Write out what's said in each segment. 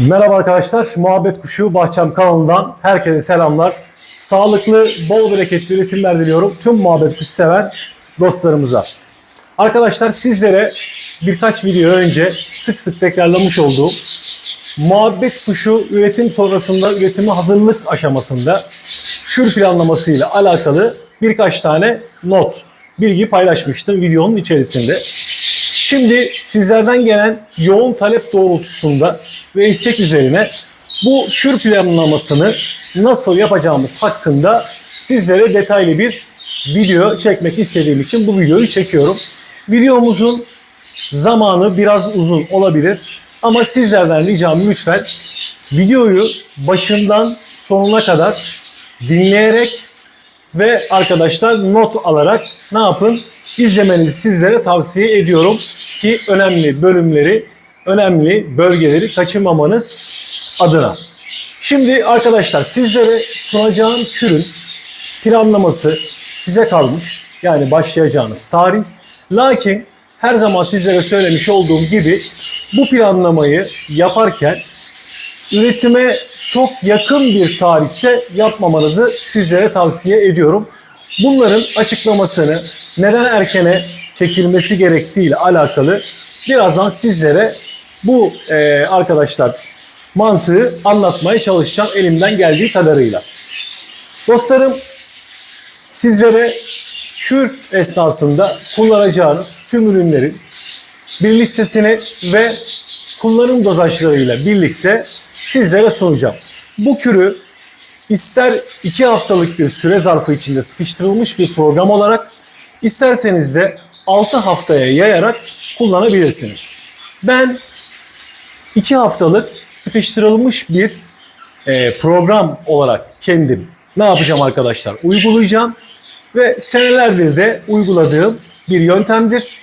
Merhaba arkadaşlar, Muhabbet Kuşu Bahçem kanalından herkese selamlar. Sağlıklı, bol bereketli üretimler diliyorum tüm muhabbet kuşu seven dostlarımıza. Arkadaşlar sizlere birkaç video önce sık sık tekrarlamış olduğum muhabbet kuşu üretim sonrasında üretimi hazırlık aşamasında şür planlaması ile alakalı birkaç tane not, bilgi paylaşmıştım videonun içerisinde. Şimdi sizlerden gelen yoğun talep doğrultusunda ve istek üzerine bu kür planlamasını nasıl yapacağımız hakkında sizlere detaylı bir video çekmek istediğim için bu videoyu çekiyorum. Videomuzun zamanı biraz uzun olabilir ama sizlerden ricam lütfen videoyu başından sonuna kadar dinleyerek ve arkadaşlar not alarak ne yapın? İzlemenizi sizlere tavsiye ediyorum ki önemli bölümleri, önemli bölgeleri kaçırmamanız adına. Şimdi arkadaşlar sizlere sunacağım kürün planlaması size kalmış. Yani başlayacağınız tarih. Lakin her zaman sizlere söylemiş olduğum gibi bu planlamayı yaparken üretime çok yakın bir tarihte yapmamanızı sizlere tavsiye ediyorum. Bunların açıklamasını neden erkene çekilmesi gerektiği ile alakalı birazdan sizlere bu e, arkadaşlar mantığı anlatmaya çalışacağım elimden geldiği kadarıyla. Dostlarım sizlere kür esnasında kullanacağınız tüm ürünlerin bir listesini ve kullanım dozajlarıyla birlikte sizlere sunacağım. Bu kürü ister 2 haftalık bir süre zarfı içinde sıkıştırılmış bir program olarak isterseniz de 6 haftaya yayarak kullanabilirsiniz. Ben 2 haftalık sıkıştırılmış bir e, program olarak kendim ne yapacağım arkadaşlar? Uygulayacağım ve senelerdir de uyguladığım bir yöntemdir.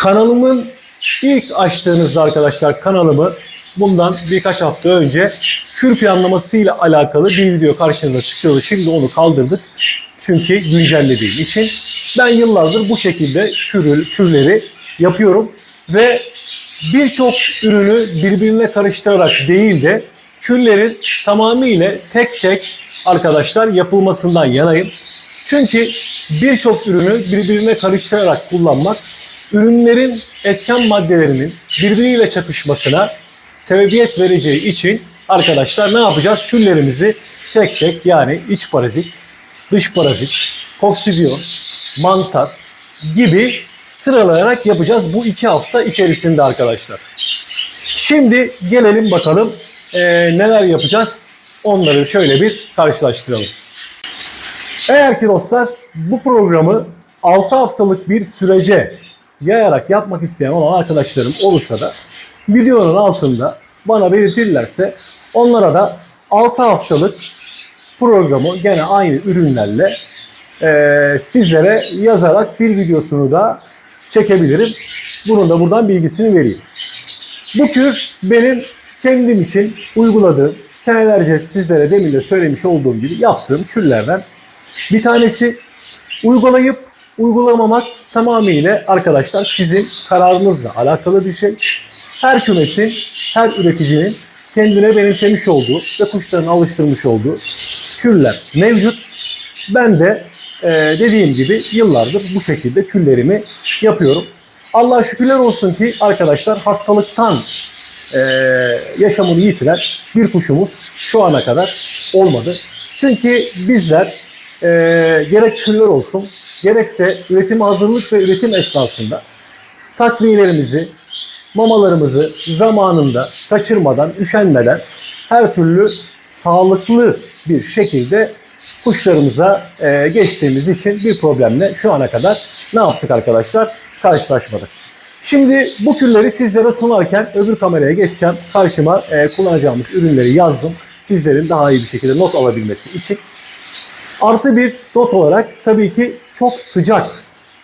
Kanalımın ilk açtığınızda arkadaşlar kanalımı bundan birkaç hafta önce kür planlamasıyla alakalı bir video karşınıza çıkıyordu. Şimdi onu kaldırdık. Çünkü güncellediğim için ben yıllardır bu şekilde kürü, kürleri yapıyorum ve birçok ürünü birbirine karıştırarak değil de kürlerin tamamıyla tek tek arkadaşlar yapılmasından yanayım. Çünkü birçok ürünü birbirine karıştırarak kullanmak ürünlerin etken maddelerinin birbiriyle çakışmasına sebebiyet vereceği için arkadaşlar ne yapacağız? Küllerimizi tek tek yani iç parazit, dış parazit, koksidyon, mantar gibi sıralayarak yapacağız bu iki hafta içerisinde arkadaşlar. Şimdi gelelim bakalım eee, neler yapacağız. Onları şöyle bir karşılaştıralım. Eğer ki dostlar bu programı 6 haftalık bir sürece yayarak yapmak isteyen olan arkadaşlarım olursa da videonun altında bana belirtirlerse onlara da 6 haftalık programı gene aynı ürünlerle eee, sizlere yazarak bir videosunu da çekebilirim. Bunun da buradan bilgisini vereyim. Bu kür benim kendim için uyguladığım, senelerce sizlere demin de söylemiş olduğum gibi yaptığım kürlerden bir tanesi. Uygulayıp uygulamamak tamamıyla arkadaşlar sizin kararınızla alakalı bir şey. Her kümesin, her üreticinin kendine benimsemiş olduğu ve kuşlarını alıştırmış olduğu kürler mevcut. Ben de e, dediğim gibi yıllardır bu şekilde küllerimi yapıyorum. Allah şükürler olsun ki arkadaşlar hastalıktan e, yaşamını yitiren bir kuşumuz şu ana kadar olmadı. Çünkü bizler e, gerek küller olsun gerekse üretim hazırlık ve üretim esnasında takviyelerimizi, mamalarımızı zamanında kaçırmadan, üşenmeden her türlü sağlıklı bir şekilde kuşlarımıza e, geçtiğimiz için bir problemle şu ana kadar ne yaptık arkadaşlar? Karşılaşmadık. Şimdi bu külleri sizlere sunarken öbür kameraya geçeceğim. Karşıma e, kullanacağımız ürünleri yazdım. Sizlerin daha iyi bir şekilde not alabilmesi için. Artı bir not olarak tabii ki çok sıcak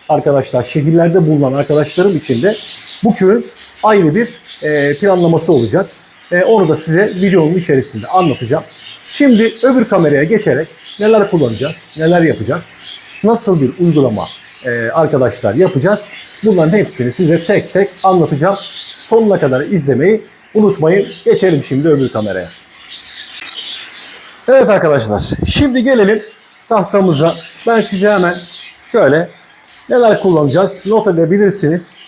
arkadaşlar şehirlerde bulunan arkadaşlarım için de bu kürün ayrı bir e, planlaması olacak. E, onu da size videonun içerisinde anlatacağım. Şimdi öbür kameraya geçerek neler kullanacağız, neler yapacağız, nasıl bir uygulama e, arkadaşlar yapacağız. Bunların hepsini size tek tek anlatacağım. Sonuna kadar izlemeyi unutmayın. Geçelim şimdi öbür kameraya. Evet arkadaşlar. Şimdi gelelim tahtamıza. Ben size hemen şöyle neler kullanacağız not edebilirsiniz.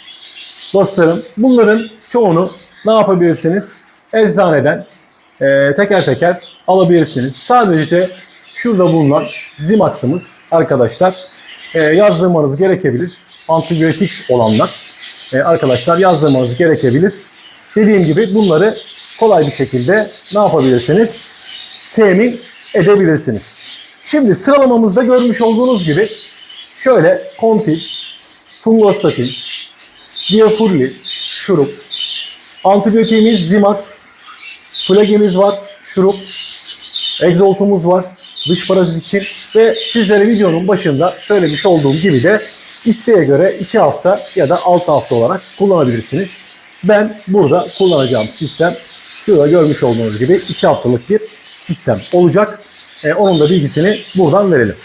Dostlarım bunların çoğunu ne yapabilirsiniz? Eczaneden e, teker teker alabilirsiniz. Sadece şurada bulunan Zimax'ımız arkadaşlar e, yazdırmanız gerekebilir. Antibiyotik olanlar e, arkadaşlar yazdırmanız gerekebilir. Dediğim gibi bunları kolay bir şekilde ne yapabilirsiniz? Temin edebilirsiniz. Şimdi sıralamamızda görmüş olduğunuz gibi şöyle Contil, Fungostatin, Diafurli, şurup, antibiyotiğimiz Zimax, flagimiz var, şurup, egzoltumuz var dış parazit için ve sizlere videonun başında söylemiş olduğum gibi de isteğe göre 2 hafta ya da 6 hafta olarak kullanabilirsiniz. Ben burada kullanacağım sistem şurada görmüş olduğunuz gibi 2 haftalık bir sistem olacak. Ee, onun da bilgisini buradan verelim.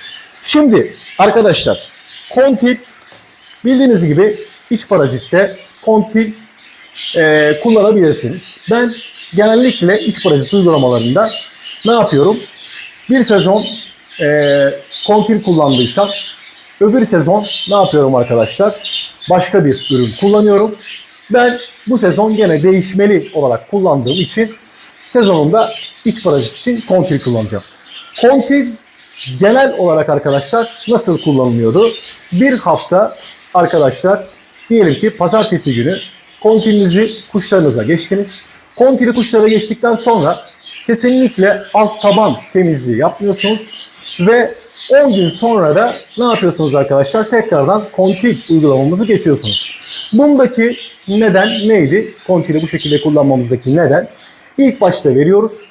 Şimdi arkadaşlar kontil bildiğiniz gibi iç parazitte kontil e, kullanabilirsiniz. Ben genellikle iç parazit uygulamalarında ne yapıyorum? Bir sezon e, kontil kullandıysam öbür sezon ne yapıyorum arkadaşlar? Başka bir ürün kullanıyorum. Ben bu sezon gene değişmeli olarak kullandığım için sezonunda iç parazit için kontil kullanacağım. Kontil genel olarak arkadaşlar nasıl kullanılıyordu? Bir hafta arkadaşlar diyelim ki pazartesi günü kontilinizi kuşlarınıza geçtiniz. Kontili kuşlara geçtikten sonra kesinlikle alt taban temizliği yapmıyorsunuz ve 10 gün sonra da ne yapıyorsunuz arkadaşlar? Tekrardan kontil uygulamamızı geçiyorsunuz. Bundaki neden neydi? Kontili bu şekilde kullanmamızdaki neden? İlk başta veriyoruz.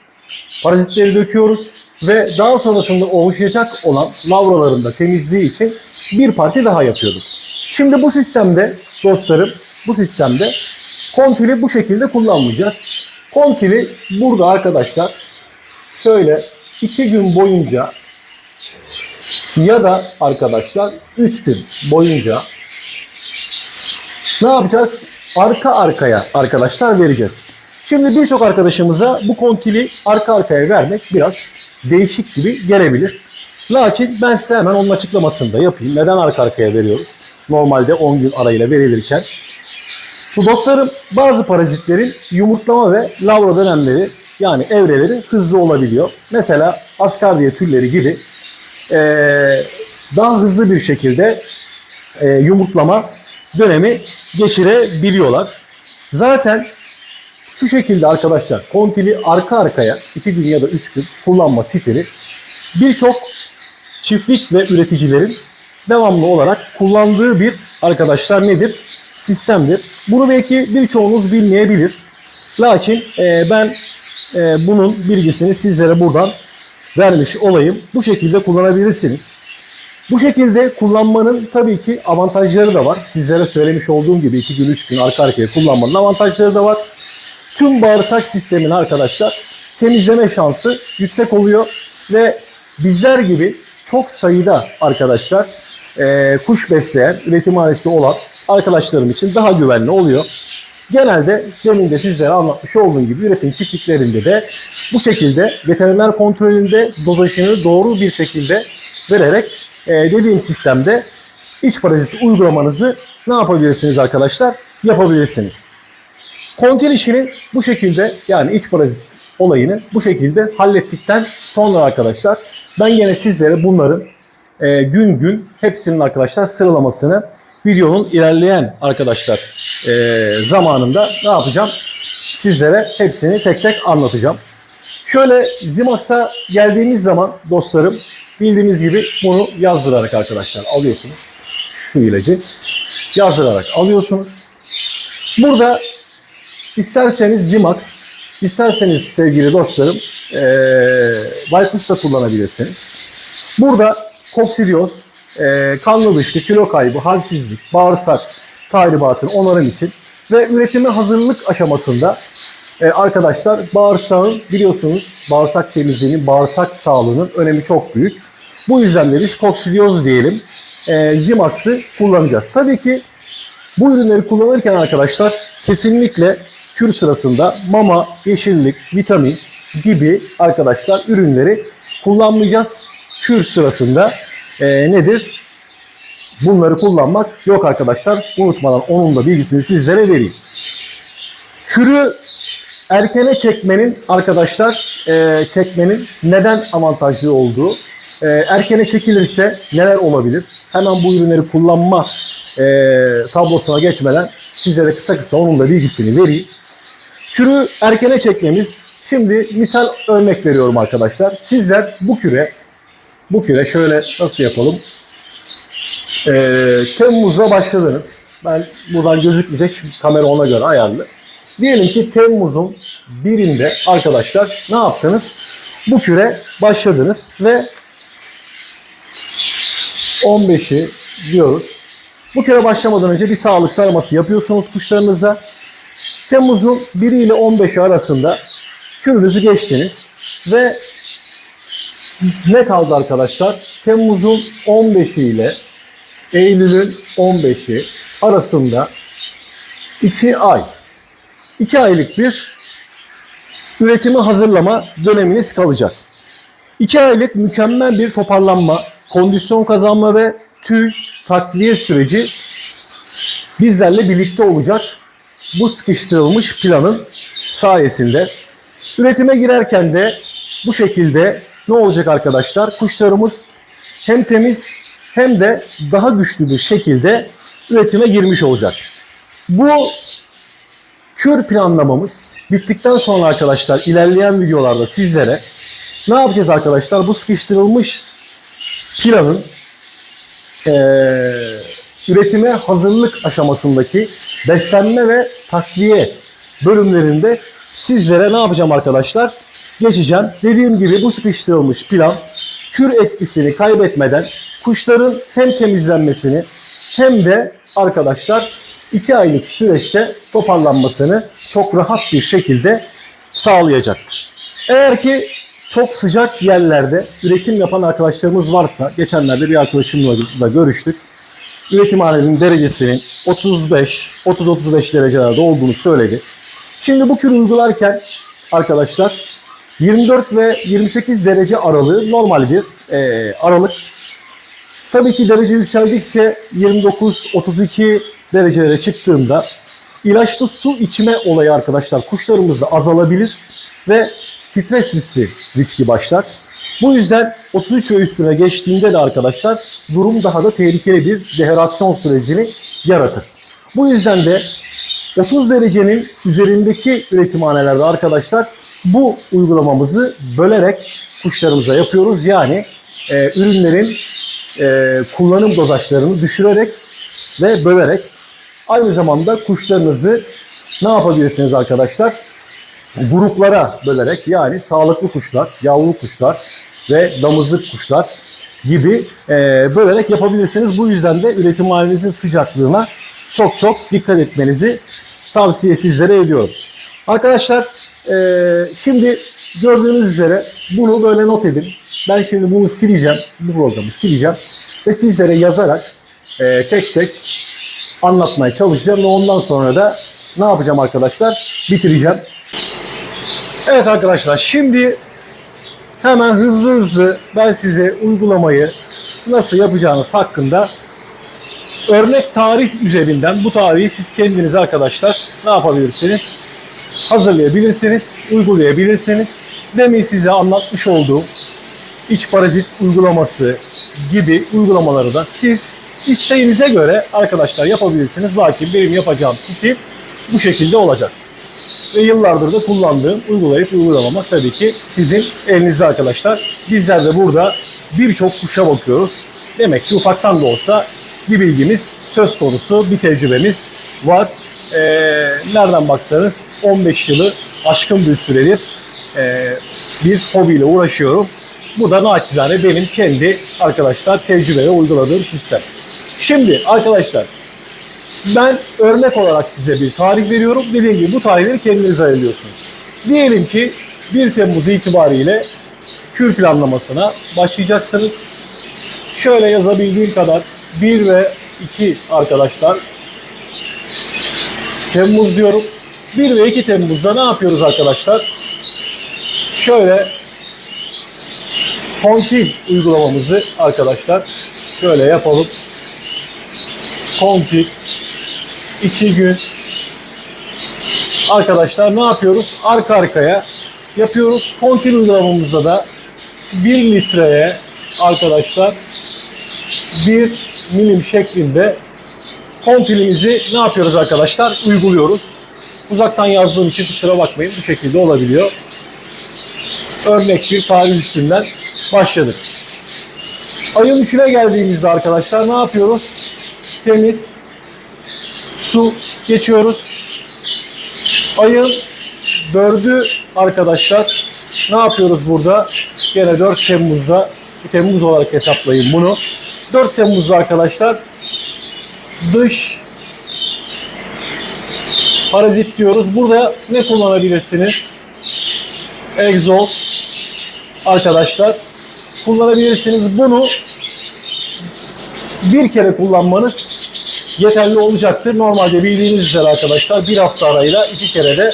Parazitleri döküyoruz ve daha sonrasında oluşacak olan lavraların da temizliği için bir parti daha yapıyorduk. Şimdi bu sistemde dostlarım bu sistemde kontili bu şekilde kullanmayacağız. Kontili burada arkadaşlar şöyle iki gün boyunca ya da arkadaşlar 3 gün boyunca ne yapacağız? Arka arkaya arkadaşlar vereceğiz. Şimdi birçok arkadaşımıza bu kontili arka arkaya vermek biraz değişik gibi gelebilir. Lakin ben size hemen onun açıklamasını da yapayım. Neden arka arkaya veriyoruz? Normalde 10 gün arayla verilirken. Bu dostlarım bazı parazitlerin yumurtlama ve lavra dönemleri yani evreleri hızlı olabiliyor. Mesela askardiye türleri gibi eee, daha hızlı bir şekilde eee, yumurtlama dönemi geçirebiliyorlar. Zaten şu şekilde arkadaşlar kontili arka arkaya 2 gün ya da 3 gün kullanma stili birçok çiftlik ve üreticilerin devamlı olarak kullandığı bir arkadaşlar nedir? Sistemdir. Bunu belki birçoğunuz bilmeyebilir. Lakin e, ben e, bunun bilgisini sizlere buradan vermiş olayım. Bu şekilde kullanabilirsiniz. Bu şekilde kullanmanın tabii ki avantajları da var. Sizlere söylemiş olduğum gibi 2 gün 3 gün arka arkaya kullanmanın avantajları da var. Tüm bağırsak sistemini arkadaşlar temizleme şansı yüksek oluyor ve bizler gibi çok sayıda arkadaşlar e, kuş besleyen, üretimhanesi olan arkadaşlarım için daha güvenli oluyor. Genelde demin de sizlere anlatmış olduğum gibi üretim çiftliklerinde de bu şekilde veteriner kontrolünde dozajını doğru bir şekilde vererek e, dediğim sistemde iç parazit uygulamanızı ne yapabilirsiniz arkadaşlar? Yapabilirsiniz. Kontil işini bu şekilde yani iç parazit olayını bu şekilde hallettikten sonra arkadaşlar ben yine sizlere bunların e, gün gün hepsinin arkadaşlar sıralamasını videonun ilerleyen arkadaşlar e, zamanında ne yapacağım? Sizlere hepsini tek tek anlatacağım. Şöyle Zimax'a geldiğimiz zaman dostlarım bildiğiniz gibi bunu yazdırarak arkadaşlar alıyorsunuz. Şu ilacı yazdırarak alıyorsunuz. Burada isterseniz Zimax, isterseniz sevgili dostlarım ee, Valkus da kullanabilirsiniz. Burada koksidioz, e, kanlı dışkı, kilo kaybı, halsizlik, bağırsak tahribatın onarım için ve üretime hazırlık aşamasında e, arkadaşlar bağırsağın biliyorsunuz bağırsak temizliğinin, bağırsak sağlığının önemi çok büyük. Bu yüzden de biz koksidioz diyelim e, Zimax'ı kullanacağız. Tabii ki bu ürünleri kullanırken arkadaşlar kesinlikle kür sırasında mama, yeşillik, vitamin gibi arkadaşlar ürünleri kullanmayacağız. Kür sırasında e, nedir? Bunları kullanmak yok arkadaşlar. Unutmadan onun da bilgisini sizlere vereyim. Kürü erkene çekmenin arkadaşlar e, çekmenin neden avantajlı olduğu e, erkene çekilirse neler olabilir? Hemen bu ürünleri kullanma e, tablosuna geçmeden sizlere kısa kısa onun da bilgisini vereyim. Kürü erkene çekmemiz şimdi misal örnek veriyorum arkadaşlar. Sizler bu küre bu küre şöyle nasıl yapalım? Ee, Temmuz'da başladınız. Ben buradan gözükmeyecek çünkü kamera ona göre ayarlı. Diyelim ki Temmuz'un birinde arkadaşlar ne yaptınız? Bu küre başladınız ve 15'i diyoruz. Bu küre başlamadan önce bir sağlık taraması yapıyorsunuz kuşlarınıza. Temmuz'un 1 ile 15'i arasında kürünüzü geçtiniz ve ne kaldı arkadaşlar? Temmuz'un 15'i ile Eylül'ün 15'i arasında 2 ay. 2 aylık bir üretimi hazırlama döneminiz kalacak. 2 aylık mükemmel bir toparlanma, kondisyon kazanma ve tüy takviye süreci bizlerle birlikte olacak. Bu sıkıştırılmış planın sayesinde üretime girerken de bu şekilde ne olacak arkadaşlar? Kuşlarımız hem temiz hem de daha güçlü bir şekilde üretime girmiş olacak. Bu kür planlamamız bittikten sonra arkadaşlar ilerleyen videolarda sizlere ne yapacağız arkadaşlar? Bu sıkıştırılmış planın eee, üretime hazırlık aşamasındaki beslenme ve takviye bölümlerinde sizlere ne yapacağım arkadaşlar? Geçeceğim. Dediğim gibi bu sıkıştırılmış plan kür etkisini kaybetmeden kuşların hem temizlenmesini hem de arkadaşlar 2 aylık süreçte toparlanmasını çok rahat bir şekilde sağlayacaktır. Eğer ki çok sıcak yerlerde üretim yapan arkadaşlarımız varsa, geçenlerde bir arkadaşımla da görüştük. Üretimhanenin derecesinin 35, 30-35 derecelerde olduğunu söyledi. Şimdi bu kürü uygularken arkadaşlar 24 ve 28 derece aralığı normal bir e, aralık. Tabii ki derece yükseldikçe 29-32 derecelere çıktığında ilaçlı su içme olayı arkadaşlar kuşlarımızda azalabilir ve stres riski, riski başlar. Bu yüzden 33 ve üstüne geçtiğinde de arkadaşlar durum daha da tehlikeli bir dehidrasyon sürecini yaratır. Bu yüzden de 30 derecenin üzerindeki üretimhanelerde arkadaşlar bu uygulamamızı bölerek kuşlarımıza yapıyoruz. Yani e, ürünlerin e, kullanım dozajlarını düşürerek ve bölerek aynı zamanda kuşlarınızı ne yapabilirsiniz arkadaşlar? Gruplara bölerek yani sağlıklı kuşlar, yavru kuşlar ve damızlık kuşlar gibi e, bölerek yapabilirsiniz. Bu yüzden de üretim halinizin sıcaklığına çok çok dikkat etmenizi tavsiye sizlere ediyorum. Arkadaşlar e, şimdi gördüğünüz üzere bunu böyle not edin. Ben şimdi bunu sileceğim. Bu programı sileceğim. Ve sizlere yazarak e, tek tek anlatmaya çalışacağım. Ve ondan sonra da ne yapacağım arkadaşlar? Bitireceğim. Evet arkadaşlar şimdi hemen hızlı hızlı ben size uygulamayı nasıl yapacağınız hakkında örnek tarih üzerinden bu tarihi siz kendiniz arkadaşlar ne yapabilirsiniz? Hazırlayabilirsiniz, uygulayabilirsiniz. Demin size anlatmış olduğum iç parazit uygulaması gibi uygulamaları da siz isteğinize göre arkadaşlar yapabilirsiniz. Lakin benim yapacağım stil bu şekilde olacak. Ve yıllardır da kullandığım, uygulayıp uygulamamak tabii ki sizin elinizde arkadaşlar. Bizler de burada birçok kuşa bakıyoruz. Demek ki ufaktan da olsa bir bilgimiz söz konusu, bir tecrübemiz var. Ee, nereden baksanız 15 yılı aşkın bir süredir ee, bir hobiyle uğraşıyorum. Bu da naçizane benim kendi arkadaşlar tecrübe ve uyguladığım sistem. Şimdi arkadaşlar ben örnek olarak size bir tarih veriyorum. Dediğim gibi bu tarihleri kendiniz ayarlıyorsunuz. Diyelim ki 1 Temmuz itibariyle kür planlamasına başlayacaksınız. Şöyle yazabildiğim kadar 1 ve 2 arkadaşlar Temmuz diyorum. 1 ve 2 Temmuz'da ne yapıyoruz arkadaşlar? Şöyle Kontil uygulamamızı arkadaşlar şöyle yapalım. Kontil 2 gün arkadaşlar ne yapıyoruz? Arka arkaya yapıyoruz. Kontil uygulamamızda da 1 litreye arkadaşlar 1 milim şeklinde kontilimizi ne yapıyoruz arkadaşlar? Uyguluyoruz. Uzaktan yazdığım için kusura bakmayın bu şekilde olabiliyor. Örnek bir tarih üstünden başladık. Ayın 3'üne geldiğimizde arkadaşlar ne yapıyoruz? Temiz su geçiyoruz. Ayın 4'ü arkadaşlar ne yapıyoruz burada? Gene 4 Temmuz'da Temmuz olarak hesaplayın bunu. 4 Temmuz'da arkadaşlar dış parazit diyoruz. Burada ne kullanabilirsiniz? Egzoz arkadaşlar kullanabilirsiniz. Bunu bir kere kullanmanız yeterli olacaktır. Normalde bildiğiniz üzere arkadaşlar bir hafta arayla iki kere de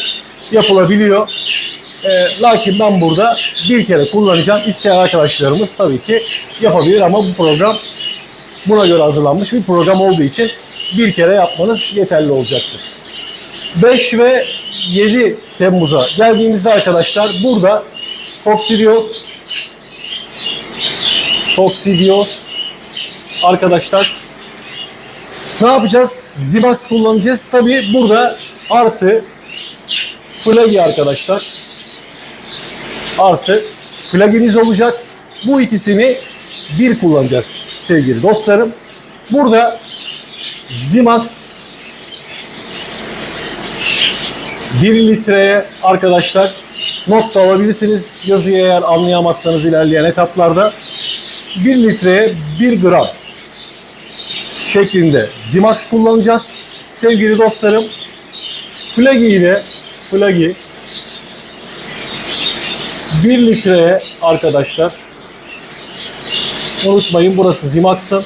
yapılabiliyor. Ee, lakin ben burada bir kere kullanacağım. İsteyen arkadaşlarımız tabii ki yapabilir ama bu program buna göre hazırlanmış bir program olduğu için bir kere yapmanız yeterli olacaktır. 5 ve 7 Temmuz'a geldiğimizde arkadaşlar burada Toksidios Toksidios arkadaşlar ne yapacağız? Zimax kullanacağız. Tabi burada artı flagi arkadaşlar artı flaginiz olacak. Bu ikisini bir kullanacağız sevgili dostlarım. Burada Zimax 1 litreye arkadaşlar not da alabilirsiniz. Yazıyı eğer anlayamazsanız ilerleyen etaplarda 1 litreye 1 gram şeklinde Zimax kullanacağız. Sevgili dostlarım Flagi ile Flagi 1 litreye arkadaşlar unutmayın burası Zimax'ın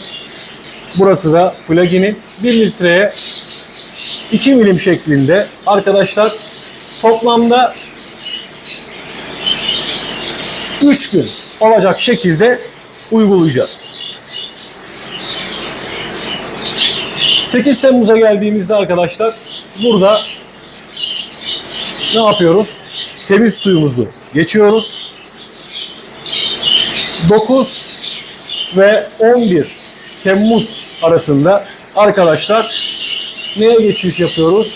burası da Flagi'nin 1 litreye 2 milim şeklinde arkadaşlar toplamda 3 gün olacak şekilde uygulayacağız. 8 Temmuz'a geldiğimizde arkadaşlar burada ne yapıyoruz? Temiz suyumuzu geçiyoruz. 9 ve 11 Temmuz arasında arkadaşlar neye geçiş yapıyoruz?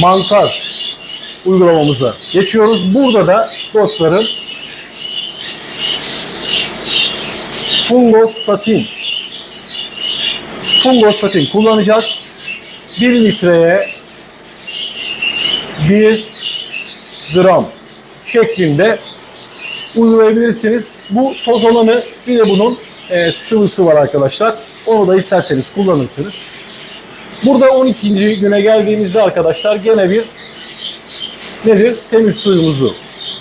Mantar uygulamamıza geçiyoruz. Burada da dostlarım fungostatin fungostatin kullanacağız. 1 litreye 1 gram şeklinde uygulayabilirsiniz. Bu toz olanı bir de bunun e, sıvısı var arkadaşlar. Onu da isterseniz kullanırsınız. Burada 12. güne geldiğimizde arkadaşlar gene bir nedir? Temiz suyumuzu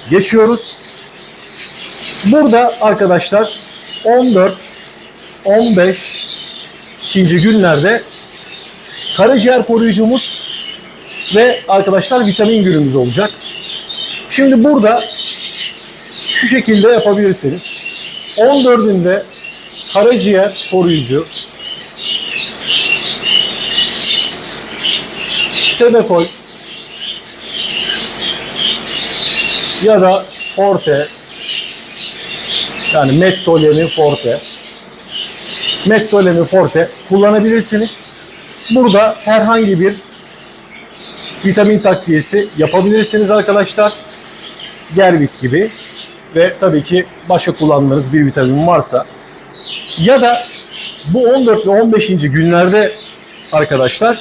geçiyoruz. Burada arkadaşlar 14 15 ikinci günlerde karaciğer koruyucumuz ve arkadaşlar vitamin günümüz olacak. Şimdi burada şu şekilde yapabilirsiniz. 14'ünde karaciğer koruyucu. Sedekol ya da Forte. Yani Mettolemi Forte Mettolemi Forte kullanabilirsiniz. Burada herhangi bir vitamin takviyesi yapabilirsiniz arkadaşlar. Gervit gibi ve tabii ki başka kullandığınız bir vitamin varsa ya da bu 14 ve 15. günlerde arkadaşlar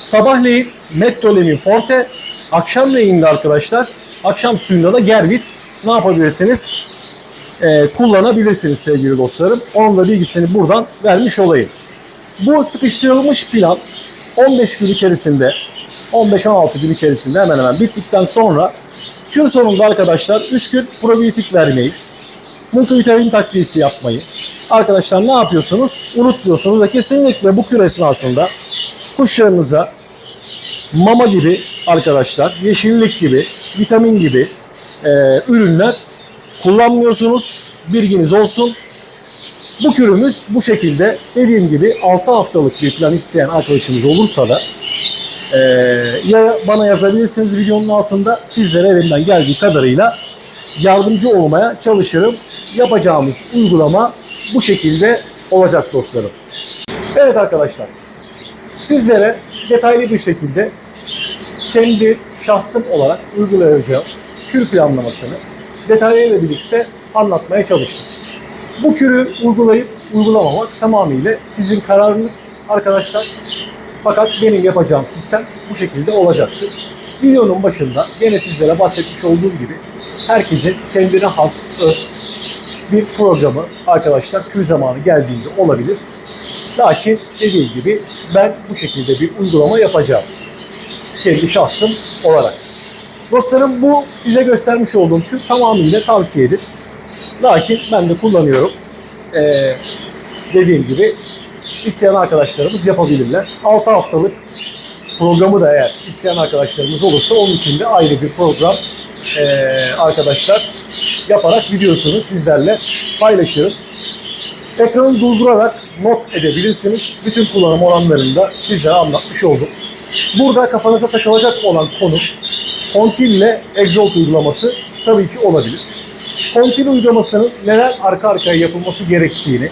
sabahleyin Mettolemin Forte, akşamleyin de arkadaşlar akşam suyunda da Gervit ne yapabilirsiniz? Ee, kullanabilirsiniz sevgili dostlarım. Onun da bilgisini buradan vermiş olayım. Bu sıkıştırılmış plan 15 gün içerisinde 15-16 gün içerisinde hemen hemen bittikten sonra gün sonunda arkadaşlar 3 gün probiyotik vermeyi, multivitamin takviyesi yapmayı arkadaşlar ne yapıyorsunuz? Unutmuyorsunuz ve kesinlikle bu kür esnasında kuşlarınıza mama gibi arkadaşlar, yeşillik gibi, vitamin gibi e, ürünler kullanmıyorsunuz. Bilginiz olsun. Bu kürümüz bu şekilde dediğim gibi 6 haftalık bir plan isteyen arkadaşımız olursa da e, ya bana yazabilirsiniz videonun altında sizlere elimden geldiği kadarıyla yardımcı olmaya çalışırım. Yapacağımız uygulama bu şekilde olacak dostlarım. Evet arkadaşlar sizlere detaylı bir şekilde kendi şahsım olarak uygulayacağım kür planlamasını detaylarıyla birlikte anlatmaya çalıştım. Bu kürü uygulayıp uygulamamak tamamıyla sizin kararınız arkadaşlar. Fakat benim yapacağım sistem bu şekilde olacaktır. Videonun başında gene sizlere bahsetmiş olduğum gibi herkesin kendine has, öz bir programı arkadaşlar kür zamanı geldiğinde olabilir. Lakin dediğim gibi ben bu şekilde bir uygulama yapacağım. Kendi şahsım olarak. Dostlarım bu size göstermiş olduğum kür tamamıyla tavsiyedir. Lakin ben de kullanıyorum. Ee, dediğim gibi isteyen arkadaşlarımız yapabilirler. 6 haftalık programı da eğer isteyen arkadaşlarımız olursa onun için de ayrı bir program ee, arkadaşlar yaparak videosunu sizlerle paylaşırım. Ekranı durdurarak not edebilirsiniz. Bütün kullanım oranlarını da sizlere anlatmış oldum. Burada kafanıza takılacak olan konu Kontil ile Exalt uygulaması tabii ki olabilir. Kontil uygulamasının neler arka arkaya yapılması gerektiğini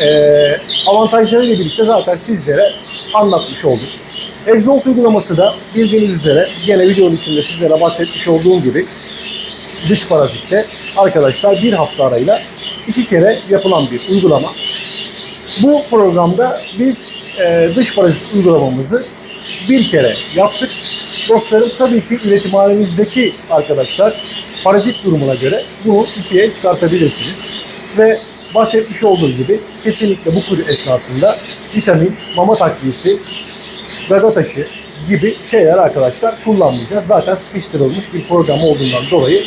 eee avantajlarıyla birlikte zaten sizlere anlatmış oldum. Exalt uygulaması da bildiğiniz üzere gene videonun içinde sizlere bahsetmiş olduğum gibi dış parazitte arkadaşlar bir hafta arayla iki kere yapılan bir uygulama. Bu programda biz e, dış parazit uygulamamızı bir kere yaptık. Dostlarım tabii ki üretimhanenizdeki arkadaşlar parazit durumuna göre bunu ikiye çıkartabilirsiniz. Ve bahsetmiş olduğum gibi kesinlikle bu kur esnasında vitamin, mama takviyesi, gaga taşı gibi şeyler arkadaşlar kullanmayacağız. Zaten sıkıştırılmış bir program olduğundan dolayı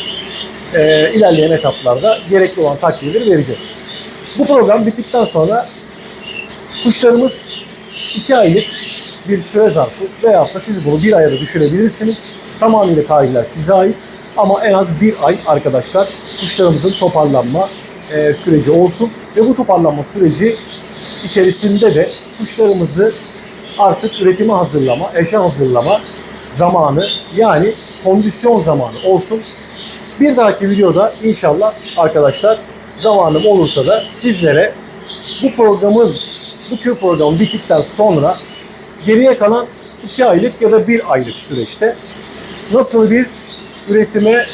e, ilerleyen etaplarda gerekli olan takviyeleri vereceğiz. Bu program bittikten sonra kuşlarımız 2 aylık bir süre zarfı veyahut da siz bunu bir aya da düşürebilirsiniz. Tamamıyla tarihler size ait ama en az bir ay arkadaşlar kuşlarımızın toparlanma e, süreci olsun ve bu toparlanma süreci içerisinde de kuşlarımızı artık üretime hazırlama, eşe hazırlama zamanı yani kondisyon zamanı olsun. Bir dahaki videoda inşallah arkadaşlar zamanım olursa da sizlere bu programın, bu kür programı bittikten sonra geriye kalan 2 aylık ya da 1 aylık süreçte nasıl bir üretime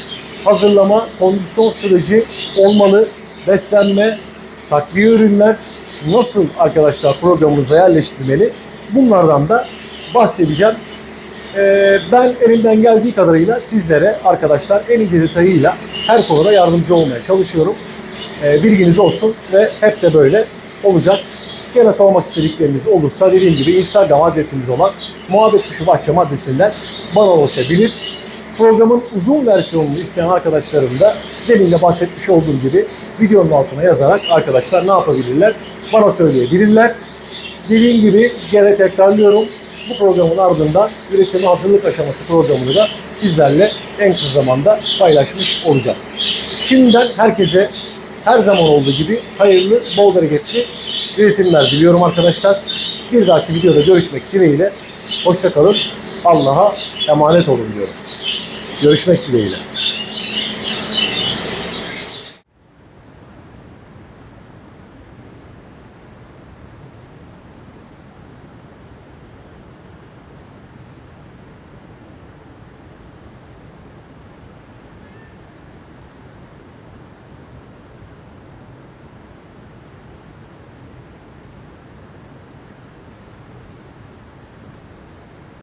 hazırlama, kondisyon süreci olmalı, beslenme, takviye ürünler nasıl arkadaşlar programımıza yerleştirmeli bunlardan da bahsedeceğim. Ee, ben elimden geldiği kadarıyla sizlere arkadaşlar en ince detayıyla her konuda yardımcı olmaya çalışıyorum. Ee, bilginiz olsun ve hep de böyle olacak. Gene sormak istedikleriniz olursa dediğim gibi Instagram adresimiz olan Muhabbet Kuşu Bahçem adresinden bana ulaşabilir. Programın uzun versiyonunu isteyen arkadaşlarım da demin de bahsetmiş olduğum gibi videonun altına yazarak arkadaşlar ne yapabilirler? Bana söyleyebilirler. Dediğim gibi gene tekrarlıyorum. Bu programın ardından üretime hazırlık aşaması programını da sizlerle en kısa zamanda paylaşmış olacağım. Şimdiden herkese her zaman olduğu gibi hayırlı, bol bereketli üretimler diliyorum arkadaşlar. Bir dahaki videoda görüşmek dileğiyle. Hoşçakalın. Allah'a emanet olun diyorum. Görüşmek dileğiyle.